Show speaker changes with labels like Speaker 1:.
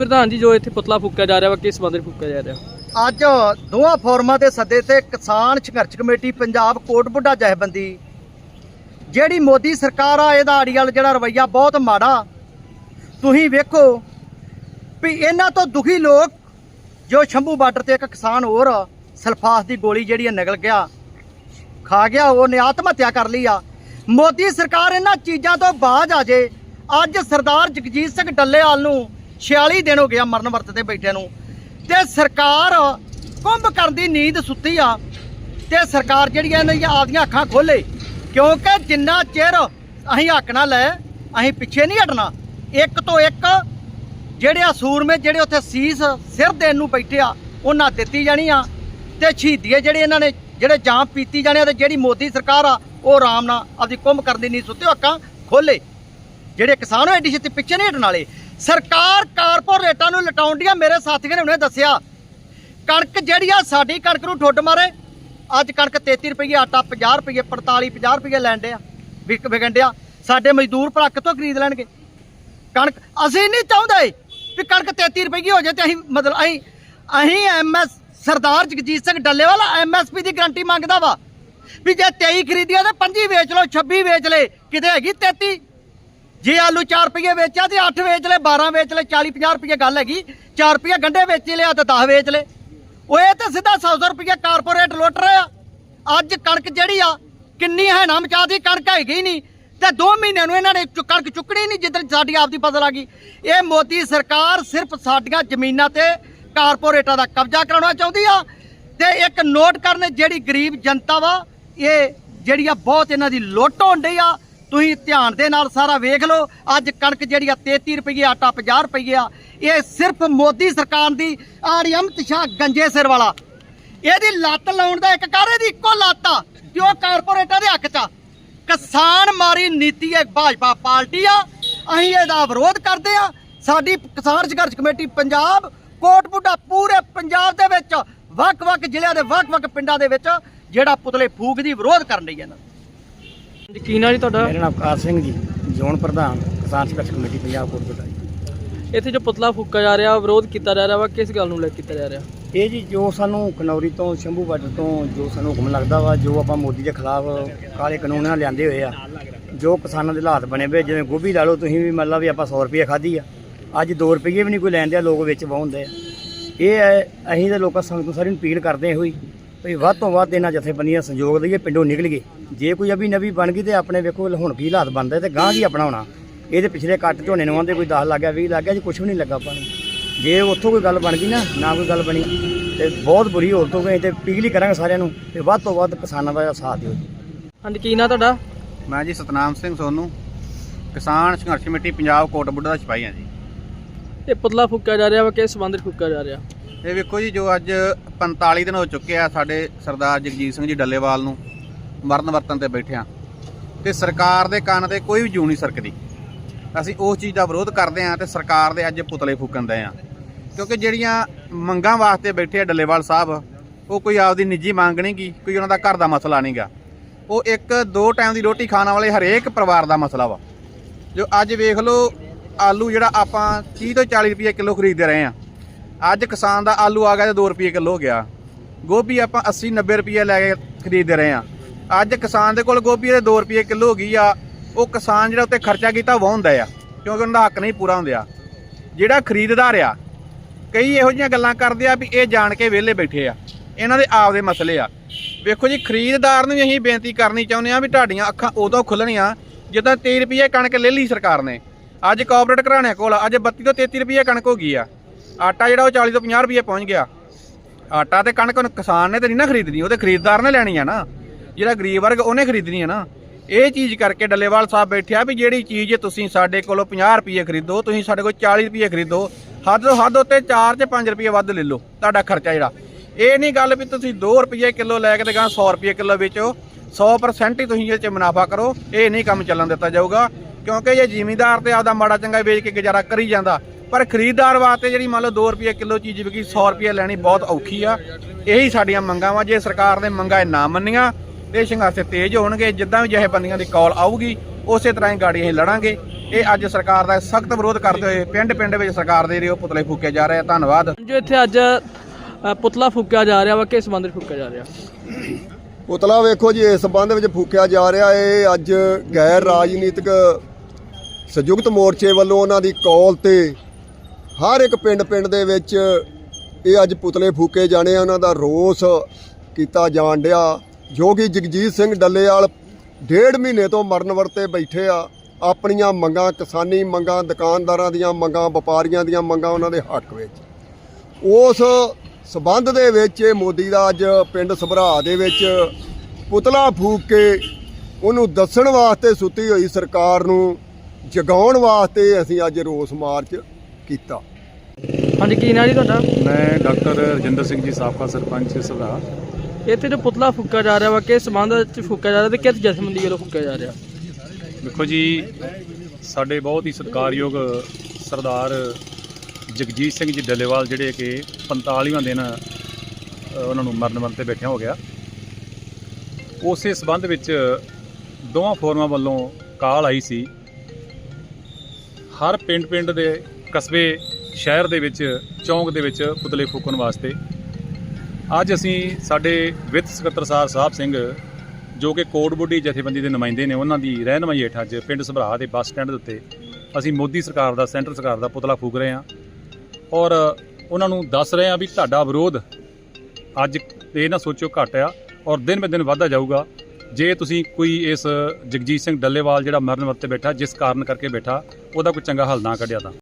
Speaker 1: ਪ੍ਰਧਾਨ ਜੀ, ਜੋ ਇੱਥੇ ਪੁਤਲਾ ਫੂਕਿਆ ਜਾ ਰਿਹਾ ਵਾ, ਕਿਸ ਸੰਬੰਧ ਫੂਕਿਆ ਜਾ ਰਿਹਾ?
Speaker 2: ਅੱਜ ਦੋਹਾਂ ਫੋਰਮਾਂ ਦੇ ਸੱਦੇ ਤੇ ਕਿਸਾਨ ਸੰਘਰਸ਼ ਕਮੇਟੀ ਪੰਜਾਬ ਕੋਟਬੁੱਢਾ ਜਥੇਬੰਦੀ, ਜਿਹੜੀ ਮੋਦੀ ਸਰਕਾਰ ਆ, ਇਹਦਾ ਆੜੀਵਾਲ ਜਿਹੜਾ ਰਵਈਆ ਬਹੁਤ ਮਾੜਾ। ਤੁਸੀਂ ਵੇਖੋ ਵੀ ਇਹਨਾਂ ਤੋਂ ਦੁਖੀ ਲੋਕ, ਜੋ ਸ਼ੰਭੂ ਬਾਰਡਰ ਤੇ ਇੱਕ ਕਿਸਾਨ ਹੋਰ ਸਲਫਾਸ ਦੀ ਗੋਲੀ ਜਿਹੜੀ ਹੈ ਨਿਕਲ ਗਿਆ, ਖਾ ਗਿਆ, ਉਹਨੇ ਆਤਮ ਹੱਤਿਆ ਕਰ ਲਈ ਆ। ਮੋਦੀ ਸਰਕਾਰ ਇਹਨਾਂ ਚੀਜ਼ਾਂ ਤੋਂ ਬਾਜ ਆ ਜੇ। ਅੱਜ ਸਰਦਾਰ ਜਗਜੀਤ ਸਿੰਘ ਡੱਲੇਵਾਲ ਨੂੰ 46 ਦਿਨ ਹੋ ਗਿਆ ਮਰਨ ਵਰਤ ਤੇ ਬੈਠੇ ਨੂੰ। ਤੇ ਸਰਕਾਰ ਕੁੰਭ ਕਰਨ ਦੀ ਨੀਂਦ ਸੁੱਤੀ ਆ। ਤੇ ਸਰਕਾਰ ਜਿਹੜੀ ਹੈ ਇਹਨਾਂ ਦੀਆਂ ਆਪਦੀਆਂ ਅੱਖਾਂ ਖੋਲੇ। ਕਿਉਂਕਿ ਜਿੰਨਾ ਚਿਰ ਅਸੀਂ ਹੱਕ ਨਾ ਲੈ, ਅਸੀਂ ਪਿੱਛੇ ਨਹੀਂ ਹਟਣਾ। ਇੱਕ ਤੋਂ ਇੱਕ ਜਿਹੜੇ ਆ ਸੂਰਮੇ ਜਿਹੜੇ ਉੱਥੇ ਸੀਸ ਸਿਰ ਦੇਣ ਨੂੰ ਬੈਠੇ ਆ, ਉਹਨਾਂ ਦਿੱਤੀ ਜਾਣੀ ਆ। ਤੇ ਸ਼ਹੀਦੀਏ ਜਿਹੜੇ ਇਹਨਾਂ ਨੇ, ਜਿਹੜੇ ਜਾਮ ਪੀਤੀ ਜਾਣੇ ਆ ਤੇ ਜਿਹੜੀ ਮੋਦੀ ਸਰਕਾਰ ਆ, ਉਹ ਆਰਾਮ ਨਾਲ ਆਪਦੀ ਕੁੰਭ ਕਰਨ ਦੀ ਨਹੀਂ ਸੁੱਤੇ ਅੱਖਾਂ ਖੋਲੇ। ਜਿਹੜੇ ਕਿਸਾਨ ਹੋਏ ਐਡੀ ਛੇਤੀ ਪਿੱਛੇ ਨਹੀਂ ਹਟਣ ਵਾਲੇ। ਸਰਕਾਰ ਕਾਰਪੋਰੇਟਾਂ ਨੂੰ ਲਟਾਉਣ ਦੀਆਂ ਮੇਰੇ ਸਾਥੀਆਂ ਨੇ ਉਹਨੇ ਦੱਸਿਆ। ਕਣਕ ਜਿਹੜੀ ਆ, ਸਾਡੀ ਕਣਕ ਨੂੰ ਠੁੱਡ ਮਾਰੇ। ਅੱਜ ਕਣਕ 33 ਰੁਪਏ ਆਟਾ 50 ਰੁਪਏ 45 50 ਰੁਪਏ ਲੈਣ ਡਿਆ। ਵਿਕ ਵਿਕਣ ਡਿਆ। ਸਾਡੇ ਮਜ਼ਦੂਰ ਭਰਾ ਕਿੱਥੋਂ ਖਰੀਦ ਲੈਣਗੇ? ਕਣਕ ਅਸੀਂ ਨਹੀਂ ਚਾਹੁੰਦੇ ਵੀ ਕਣਕ 33 ਰੁਪਏ ਹੋ ਜਾਏ ਤੇ ਅਸੀਂ ਮਤਲਬ ਅਸੀਂ ਅਸੀਂ ਐਮਐਸ ਸਰਦਾਰ ਜਗਜੀਤ ਸਿੰਘ ਡੱਲੇਵਾਲ ਐਮਐਸਪੀ ਦੀ ਗਰੰਟੀ ਮੰਗਦਾ ਵਾ। ਵੀ ਜੇ 23 ਖਰੀਦਿਆ ਤੇ 25 ਵੇਚ ਲਓ 26 ਵੇਚ ਲੈ ਕਿਤੇ ਹੈਗੀ 33 ਜੇ ਆਲੂ 4 ਰੁਪਏ ਵੇਚਿਆ ਤੇ 8 ਵੇਚ ਲੈ 12 ਵੇਚ ਲੈ 40 50 ਰੁਪਏ ਗੱਲ ਹੈਗੀ। 4 ਰੁਪਏ ਗੰਡੇ ਵੇਚ ਲਿਆ ਤੇ 10 ਵੇਚ ਲੈ ਉਹ ਇਹ ਤਾਂ ਸਿੱਧਾ 100 ਰੁਪਏ ਕਾਰਪੋਰੇਟ ਲੁੱਟ ਰਹੇ ਆ। ਅੱਜ ਕਣਕ ਜਿਹੜੀ ਆ, ਕਿੰਨੀ ਹੈ ਨਾ ਮਚਾਦੀ ਕਣਕ ਹੈਗੀ ਨਹੀਂ। ਤੇ 2 ਮਹੀਨਿਆਂ ਨੂੰ ਇਹਨਾਂ ਨੇ ਚੁ- ਕਣਕ ਚੁੱਕਣੀ ਨਹੀਂ, ਜਿੱਦਣ ਸਾਡੀ ਆਪਦੀ ਫਸਲ ਆ ਗਈ। ਇਹ ਮੋਦੀ ਸਰਕਾਰ ਸਿਰਫ ਸਾਡੀਆਂ ਜ਼ਮੀਨਾਂ ਤੇ ਕਾਰਪੋਰੇਟਾਂ ਦਾ ਕਬਜ਼ਾ ਕਰਾਉਣਾ ਚਾਹੁੰਦੀ ਆ। ਤੇ ਇੱਕ ਨੋਟ ਕਰਨ ਜਿਹੜੀ ਗਰੀਬ ਜਨਤਾ ਵਾ, ਇਹ ਜਿਹੜੀ ਆ ਬਹੁਤ ਇਹਨਾਂ ਦੀ ਲੁੱਟ ਹੋਣ ਡਈ ਆ। ਤੁਸੀਂ ਧਿਆਨ ਦੇ ਨਾਲ ਸਾਰਾ ਵੇਖ ਲਓ। ਅੱਜ ਕਣਕ ਜਿਹੜੀ ਆ 33 ਰੁਪਏ ਆਟਾ 50 ਰੁਪਏ ਆ। ਇਹ ਸਿਰਫ ਮੋਦੀ ਸਰਕਾਰ ਦੀ ਆੜੀ ਅਮਿਤ ਸ਼ਾਹ ਗੰਜੇ ਸਿਰ ਵਾਲਾ। ਇਹਦੀ ਲੱਤ ਲਾਉਣ ਦਾ ਇੱਕ ਕਾਰੇ ਦੀ ਇੱਕੋ ਲੱਤ ਆ ਜੋ ਕਾਰਪੋਰੇਟਾਂ ਦੇ ਹੱਕ 'ਚ ਆ। ਕਿਸਾਨ ਮਾਰੀ ਨੀਤੀ ਹੈ ਭਾਜਪਾ ਪਾਰਟੀ ਆ, ਅਸੀਂ ਇਹਦਾ ਵਿਰੋਧ ਕਰਦੇ ਆ। ਸਾਡੀ ਕਿਸਾਨ ਸੰਘਰਸ਼ ਕਮੇਟੀ ਪੰਜਾਬ ਕੋਟਬੁੱਢਾ ਪੂਰੇ ਪੰਜਾਬ ਦੇ ਵਿੱਚ, ਵੱਖ-ਵੱਖ ਜ਼ਿਲ੍ਹਿਆਂ ਦੇ ਵੱਖ-ਵੱਖ ਪਿੰਡਾਂ ਦੇ ਵਿੱਚ, ਜਿਹੜਾ ਪੁਤਲੇ ਫੂਕ ਦੀ ਵਿਰੋਧ ਕਰਨ ਲਈ ਇਹਨਾਂ
Speaker 1: ਜੀ ਕੀ ਨਾਂ ਜੀ ਤੁਹਾਡਾ?
Speaker 3: ਮੇਰਾ ਨਾਮ ਕਾਰ ਸਿੰਘ ਜੀ ਜ਼ੋਨ ਪ੍ਰਧਾਨ ਕਿਸਾਨ ਸੰਘਰਸ਼ ਕਮੇਟੀ ਪੰਜਾਬ ਕੋਟਕੋਟਾ ਜੀ
Speaker 1: ਇੱਥੇ ਜੋ ਪੁਤਲਾ ਫੂਕਿਆ ਜਾ ਰਿਹਾ ਵਿਰੋਧ ਕੀਤਾ ਜਾ ਰਿਹਾ ਵਾ ਕਿਸ ਗੱਲ ਨੂੰ ਲੈ ਕੇ ਕੀਤਾ ਜਾ ਰਿਹਾ?
Speaker 3: ਇਹ ਜੀ ਜੋ ਸਾਨੂੰ ਖਨੌਰੀ ਤੋਂ ਸ਼ੰਭੂ ਬਾਰਡਰ ਤੋਂ ਜੋ ਸਾਨੂੰ ਹੁਕਮ ਲੱਗਦਾ ਵਾ ਜੋ ਆਪਾਂ ਮੋਦੀ ਦੇ ਖਿਲਾਫ ਕਾਲੇ ਕਾਨੂੰਨ ਨਾਲ ਲਿਆਂਦੇ ਹੋਏ ਆ ਜੋ ਕਿਸਾਨਾਂ ਦੇ ਹਾਲਾਤ ਬਣੇ ਹੋਏ ਜਿਵੇਂ ਗੋਭੀ ਲਾ ਲਓ ਤੁਸੀਂ ਵੀ ਮੰਨ ਲਾ ਵੀ ਆਪਾਂ 100 ਰੁਪਏ ਖਾਧੀ ਆ। ਅੱਜ 2 ਰੁਪਏ ਵੀ ਨਹੀਂ ਕੋਈ ਲੈਂਦੇ ਆ ਲੋਕ ਵਿੱਚ ਵਾਹੁੰਦੇ ਆ ਇਹ ਹੈ ਅਸੀਂ ਤਾਂ ਲੋਕਾਂ ਸੰਗਤ ਨੂੰ ਸਾਰੀ ਨੂੰ ਅਪੀਲ ਕਰਦੇ ਹੋਈ ਵੀ ਵੱਧ ਤੋਂ ਵੱਧ ਇਹਨਾਂ ਜਥੇਬੰਦੀਆਂ ਸੰਯੋਗ ਦਈਏ ਪਿੰਡੋਂ ਨਿਕਲ ਗਏ। ਜੇ ਕੋਈ ਅਭੀ ਨਵੀ ਬਣ ਗਈ ਤੇ ਆਪਣੇ ਵੇਖੋ ਹੁਣ ਕੀ ਹਾਲਾਤ ਬਣਦੇ ਤੇ ਗਾਂ ਕੀ ਆਪਣਾ ਹੋਣਾ। ਇਹਦੇ ਪਿਛਲੇ ਕੱਟ ਝੋਨੇ ਨੂੰ ਆਂਦੇ ਕੋਈ 10 ਲੱਗ ਗਿਆ 20 ਲੱਗ ਗਿਆ ਜੀ ਕੁਝ ਵੀ ਨਹੀਂ ਲੱਗਾ ਪਾਣੀ ਜੇ ਉੱਥੋਂ ਕੋਈ ਗੱਲ ਬਣ ਗਈ ਨਾ ਨਾ ਕੋਈ ਗੱਲ ਬਣੀ ਤੇ ਬਹੁਤ ਬੁਰੀ ਹਾਲਤ ਹੋ ਗਈ ਤੇ ਹੀ ਕਰਾਂਗੇ ਸਾਰਿਆਂ ਨੂੰ ਤੇ ਵੱਧ ਤੋਂ ਵੱਧ ਕਿਸਾਨਾਂ ਦਾ ਸਾਥ ਦਿਓ ਜੀ।
Speaker 1: ਹਾਂਜੀ ਕੀ ਨਾਂ ਤੁਹਾਡਾ?
Speaker 4: ਮੈਂ ਜੀ ਸਤਨਾਮ ਸਿੰਘ ਸੋਨੂ ਕਿਸਾਨ ਸੰਘਰਸ਼ ਕਮੇਟੀ ਪੰਜਾਬ ਕੋਟਬੁੱਢਾ ਦਾ ਸਿਪਾਹੀ ਹਾਂ ਜੀ।
Speaker 1: ਇਹ ਪੁਤਲਾ ਫੂਕਿਆ ਜਾ ਰਿਹਾ ਵਾ ਕਿਸ ਸੰਬੰਧ ਫੂਕਿਆ ਜਾ ਰਿਹਾ?
Speaker 4: ਇਹ ਵੇਖੋ ਜੀ, ਜੋ ਅੱਜ 45 ਦਿਨ ਹੋ ਚੁੱਕੇ ਆ ਸਾਡੇ ਸਰਦਾਰ ਜਗਜੀਤ ਸਿੰਘ ਜੀ ਡੱਲੇਵਾਲ ਨੂੰ ਮਰਨ ਵਰਤਨ ਤੇ ਬੈਠਿਆਂ ਤੇ ਸਰਕਾਰ ਦੇ ਕੰਨ ਤੇ ਕੋਈ ਵੀ ਜੂ ਨਹੀਂ ਸਰਕਦੀ। ਅਸੀਂ ਉਸ ਚੀਜ਼ ਦਾ ਵਿਰੋਧ ਕਰਦੇ ਆ ਤੇ ਸਰਕਾਰ ਦੇ ਅੱਜ ਪੁਤਲੇ ਫੂਕਣ ਦੇ ਆ। ਕਿਉਂਕਿ ਜਿਹੜੀਆਂ ਮੰਗਾਂ ਵਾਸਤੇ ਬੈਠੇ ਆ ਡੱਲੇਵਾਲ ਸਾਹਿਬ, ਉਹ ਕੋਈ ਆਪਦੀ ਨਿੱਜੀ ਮੰਗ ਨਹੀਂ ਗੀ, ਕੋਈ ਉਹਨਾਂ ਦਾ ਘਰ ਦਾ ਮਸਲਾ ਨਹੀਂਗਾ ਉਹ ਇੱਕ ਦੋ ਟਾਈਮ ਦੀ ਰੋਟੀ ਖਾਣ ਵਾਲੇ ਹਰੇਕ ਪਰਿਵਾਰ ਦਾ ਮਸਲਾ ਵਾ। ਜੋ ਅੱਜ ਵੇਖ ਲਓ, ਆਲੂ ਜਿਹੜਾ ਆਪਾਂ 30 ਤੋਂ 40 ਰੁਪਏ ਕਿਲੋ ਖਰੀਦਦੇ ਰਹੇ ਆ। ਅੱਜ ਕਿਸਾਨ ਦਾ ਆਲੂ ਆ ਗਿਆ ਤੇ 2 ਰੁਪਏ ਕਿਲੋ ਹੋ ਗਿਆ। ਗੋਭੀ ਆਪਾਂ 80 90 ਰੁਪਏ ਲੈ ਕੇ ਖਰੀਦਦੇ ਰਹੇ ਆ ਅੱਜ ਕਿਸਾਨ ਦੇ ਕੋਲ ਗੋਭੀ ਦੇ 2 ਰੁਪਏ ਕਿਲੋ ਹੋ ਗਈ ਆ। ਉਹ ਕਿਸਾਨ ਜਿਹੜਾ ਉੱਤੇ ਖਰਚਾ ਕੀਤਾ ਉਹ ਵਾਹੁੰਦਾ ਆ, ਕਿਉਂਕਿ ਉਹਨਾਂ ਦਾ ਹੱਕ ਨਹੀਂ ਪੂਰਾ ਹੁੰਦਿਆ। ਜਿਹੜਾ ਖਰੀਦਦਾਰ ਆ ਕਈ ਇਹੋ ਜਿਹੀਆਂ ਗੱਲਾਂ ਕਰਦੇ ਆ ਵੀ ਇਹ ਜਾਣ ਕੇ ਵਿਹਲੇ ਬੈਠੇ ਆ। ਇਹਨਾਂ ਦੇ ਆਪ ਦੇ ਮਸਲੇ ਆ। ਵੇਖੋ ਜੀ, ਖਰੀਦਦਾਰ ਨੂੰ ਵੀ ਅਸੀਂ ਬੇਨਤੀ ਕਰਨੀ ਚਾਹੁੰਦੇ ਆ ਵੀ ਤੁਹਾਡੀਆਂ ਅੱਖਾਂ ਉਦੋਂ ਖੁੱਲਣੀਆਂ ਜਦੋਂ 23 ਰੁਪਏ ਕਣਕ ਲੈ ਲਈ ਸਰਕਾਰ ਨੇ। ਅੱਜ ਕੋਆਪਰੇਟ ਘਰਾਣਿਆਂ ਕੋਲ ਅੱਜ 32 ਤੋਂ 33 ਰੁਪਏ ਕਣਕ ਹੋ ਗਈ ਆ। ਆਟਾ ਜਿਹੜਾ ਉਹ 40 ਤੋਂ 50 ਰੁਪਏ ਪਹੁੰਚ ਗਿਆ। ਆਟਾ ਤੇ ਕਣਕ ਨੂੰ ਕਿਸਾਨ ਨੇ ਤੇ ਨਹੀਂ ਨਾ ਖਰੀਦਣੀ, ਉਹ ਉਹਦੇ ਖਰੀਦਦਾਰ ਨੇ ਲੈਣੀ ਆ ਨਾ। ਜਿਹੜਾ ਗਰੀਬ ਵਰਗ ਉਹਨੇ ਖਰੀਦਣੀ ਆ ਨਾ। ਇਹ ਚੀਜ਼ ਕਰਕੇ ਡੱਲੇਵਾਲ ਸਾਹਿਬ ਬੈਠਿਆ ਵੀ ਜਿਹੜੀ ਚੀਜ਼ ਤੁਸੀਂ ਸਾਡੇ ਕੋਲੋਂ 50 ਰੁਪਏ ਖਰੀਦੋ, ਤੁਸੀਂ ਸਾਡੇ ਕੋਲ 40 ਰੁਪਏ ਖਰੀਦੋ, ਹੱਦ ਤੋਂ ਹੱਦ ਉੱਤੇ 4 ਤੇ 5 ਰੁਪਏ ਵੱਧ ਲੈ ਲਓ, ਤੁਹਾਡਾ ਖਰਚਾ ਜਿਹੜਾ। ਇਹ ਨਹੀਂ ਗੱਲ ਵੀ ਤੁਸੀਂ 2 ਰੁਪਏ ਕਿਲੋ ਲੈ ਕੇ ਤੇ ਗਾਂ 100 ਰੁਪਏ ਕਿਲੋ ਵੇਚੋ 100% ਹੀ ਤੁਸੀਂ ਇਹ ਚ ਮੁਨਾਫਾ ਕਰੋ, ਇਹ ਨਹੀਂ ਕੰਮ ਚੱਲਣ ਦਿੱਤਾ ਜਾਊਗਾ। ਕਿਉਂਕਿ ਜੇ ਜ਼ਿਮੀਂਦਾਰ ਤੇ ਆਪਦਾ ਮਾੜਾ ਚੰਗਾ ਵੇਚ ਕੇ ਗੁਜ਼ਾਰਾ ਕਰੀ ਜਾਂਦਾ ਪਰ ਖਰੀਦਦਾਰ ਵਾਸਤੇ ਜਿਹੜੀ ਮੰਨ ਲਓ 2 ਰੁਪਏ ਕਿਲੋ ਚੀਜ਼ ਵਿਕੀ 100 ਰੁਪਏ ਲੈਣੀ ਬਹੁਤ ਔਖੀ ਆ। ਇਹੀ ਸਾਡੀਆਂ ਮੰਗਾਂ ਵਾ ਜੇ ਸਰਕਾਰ ਨੇ ਮੰਗਾਂ ਇਹ ਨਾ ਮੰਨੀਆਂ ਤੇ ਸੰਘਰਸ਼ ਤੇਜ਼ ਹੋਣਗੇ ਜਿੱਦਾਂ ਵੀ ਜਿਹੇ ਬੰਦੀਆਂ ਦੀ ਕਾਲ ਆਊਗੀ ਉਸੇ ਤਰ੍ਹਾਂ ਹੀ ਗਾੜੀ ਅਸੀਂ ਲੜਾਂਗੇ। ਇਹ ਅੱਜ ਸਰਕਾਰ ਦਾ ਸਖਤ ਵਿਰੋਧ ਕਰਦੇ ਹੋਏ ਪਿੰਡ ਪਿੰਡ ਵਿੱਚ ਸਰਕਾਰ ਦੇ ਜਿਹੜੇ ਉਹ ਪੁਤਲੇ ਫੂਕੇ ਜਾ ਰਹੇ ਆ। ਧੰਨਵਾਦ।
Speaker 1: ਜੋ ਇੱਥੇ ਅੱਜ ਪੁਤਲਾ ਫੂਕਿਆ ਜਾ ਰਿਹਾ ਵਾ ਕਿਸ ਸੰਬੰਧ ਵਿੱਚ ਫੂਕਿਆ ਜਾ ਰਿਹਾ?
Speaker 5: ਪੁਤਲਾ ਵੇਖੋ ਜੀ ਇਸ ਸੰਬੰਧ ਵਿੱਚ ਫੂਕਿਆ ਜਾ ਰਿਹਾ। ਹੈ ਅੱਜ ਗੈਰ ਰਾਜਨੀਤਿਕ ਸੰਯੁਕਤ ਮੋਰਚੇ ਵੱਲੋਂ ਉਹਨਾਂ ਦੀ ਕਾਲ ਤੇ ਹਰ ਇੱਕ ਪਿੰਡ ਪਿੰਡ ਦੇ ਵਿੱਚ ਇਹ ਅੱਜ ਪੁਤਲੇ ਫੂਕੇ ਜਾਣੇ ਆ, ਉਹਨਾਂ ਦਾ ਰੋਸ ਕੀਤਾ ਜਾਣ ਡਿਆ। ਜੋ ਕਿ ਜਗਜੀਤ ਸਿੰਘ ਡੱਲੇਵਾਲ ਡੇਢ ਮਹੀਨੇ ਤੋਂ ਮਰਨ ਵਰਤੇ ਬੈਠੇ ਆ, ਆਪਣੀਆਂ ਮੰਗਾਂ, ਕਿਸਾਨੀ ਮੰਗਾਂ, ਦੁਕਾਨਦਾਰਾਂ ਦੀਆਂ ਮੰਗਾਂ, ਵਪਾਰੀਆਂ ਦੀਆਂ ਮੰਗਾਂ ਉਹਨਾਂ ਦੇ ਹੱਕ ਵਿੱਚ। ਉਸ ਸਬੰਧ ਦੇ ਵਿੱਚ ਇਹ ਮੋਦੀ ਦਾ ਅੱਜ ਪਿੰਡ ਸਭਰਾ ਦੇ ਵਿੱਚ ਪੁਤਲਾ ਫੂਕ ਕੇ ਉਹਨੂੰ ਦੱਸਣ ਵਾਸਤੇ ਸੁੱਤੀ ਹੋਈ ਸਰਕਾਰ ਨੂੰ, ਜਗਾਉਣ ਵਾਸਤੇ ਅਸੀਂ ਅੱਜ ਰੋਸ ਮਾਰਚ ਕੀਤਾ।
Speaker 1: ਹਾਂਜੀ ਕੀ ਨਾਂ ਜੀ ਤੁਹਾਡਾ?
Speaker 6: ਮੈਂ ਡਾਕਟਰ ਰਜਿੰਦਰ ਸਿੰਘ ਜੀ ਸਾਬਕਾ ਸਰਪੰਚ ਸਭਾ।
Speaker 1: ਇੱਥੇ ਜੋ ਪੁਤਲਾ ਫੂਕਿਆ ਜਾ ਰਿਹਾ ਵਾ ਕਿਸ ਸੰਬੰਧ ਵਿੱਚ ਫੂਕਿਆ ਜਾ ਰਿਹਾ ਤੇ ਕਿਸ ਜਥੇਬੰਦੀ ਵੱਲੋਂ ਫੂਕਿਆ ਜਾ ਰਿਹਾ?
Speaker 6: ਦੇਖੋ ਜੀ ਸਾਡੇ ਬਹੁਤ ਹੀ ਸਤਿਕਾਰਯੋਗ ਸਰਦਾਰ ਜਗਜੀਤ ਸਿੰਘ ਜੀ ਡੱਲੇਵਾਲ ਜਿਹੜੇ ਕਿ 45ਵਾਂ ਦਿਨ ਉਹਨਾਂ ਨੂੰ ਮਰਨ ਮਰਨ ਤੇ ਬੈਠਿਆ ਹੋ ਗਿਆ। ਉਸੇ ਸਬੰਧ ਵਿੱਚ ਦੋਵਾਂ ਫੋਰਮਾਂ ਵੱਲੋਂ ਕਾਲ ਆਈ ਸੀ। ਹਰ ਪਿੰਡ ਪਿੰਡ ਦੇ ਕਸਬੇ ਸ਼ਹਿਰ ਦੇ ਵਿੱਚ, ਚੌਂਕ ਦੇ ਵਿੱਚ ਪੁਤਲੇ ਫੂਕਣ ਵਾਸਤੇ। ਅੱਜ ਅਸੀਂ ਸਾਡੇ ਵਿੱਤ ਸਕੱਤਰ ਸਾਹਿਬ ਸਾਹਿਬ ਸਿੰਘ, ਜੋ ਕਿ ਕੋਟਬੁੱਢੀ ਜਥੇਬੰਦੀ ਦੇ ਨੁਮਾਇੰਦੇ ਨੇ, ਉਹਨਾਂ ਦੀ ਰਹਿਨਮਾਈ ਹੇਠ ਅੱਜ ਪਿੰਡ ਸਭਰਾ ਦੇ ਬੱਸ ਸਟੈਂਡ ਦੇ ਉੱਤੇ ਅਸੀਂ ਮੋਦੀ ਸਰਕਾਰ ਦਾ, ਸੈਂਟਰ ਸਰਕਾਰ ਦਾ ਪੁਤਲਾ ਫੂਕ ਰਹੇ ਹਾਂ। ਔਰ ਉਹਨਾਂ ਨੂੰ ਦੱਸ ਰਹੇ ਹਾਂ ਵੀ ਤੁਹਾਡਾ ਵਿਰੋਧ ਅੱਜ ਇਹ ਨਾ ਸੋਚੋ ਘਟ ਆ ਔਰ ਦਿਨ ਬ ਦਿਨ ਵੱਧਦਾ ਜਾਊਗਾ। ਜੇ ਤੁਸੀਂ ਕੋਈ ਇਸ ਜਗਜੀਤ ਸਿੰਘ ਡੱਲੇਵਾਲ ਜਿਹੜਾ ਮਰਨ ਵਰਤੇ ਬੈਠਾ, ਜਿਸ ਕਾਰਨ ਕਰਕੇ ਬੈਠਾ, ਉਹਦਾ ਕੋਈ ਚੰਗਾ ਹੱਲ ਨਾ ਕੱਢਿਆ ਤਾਂ।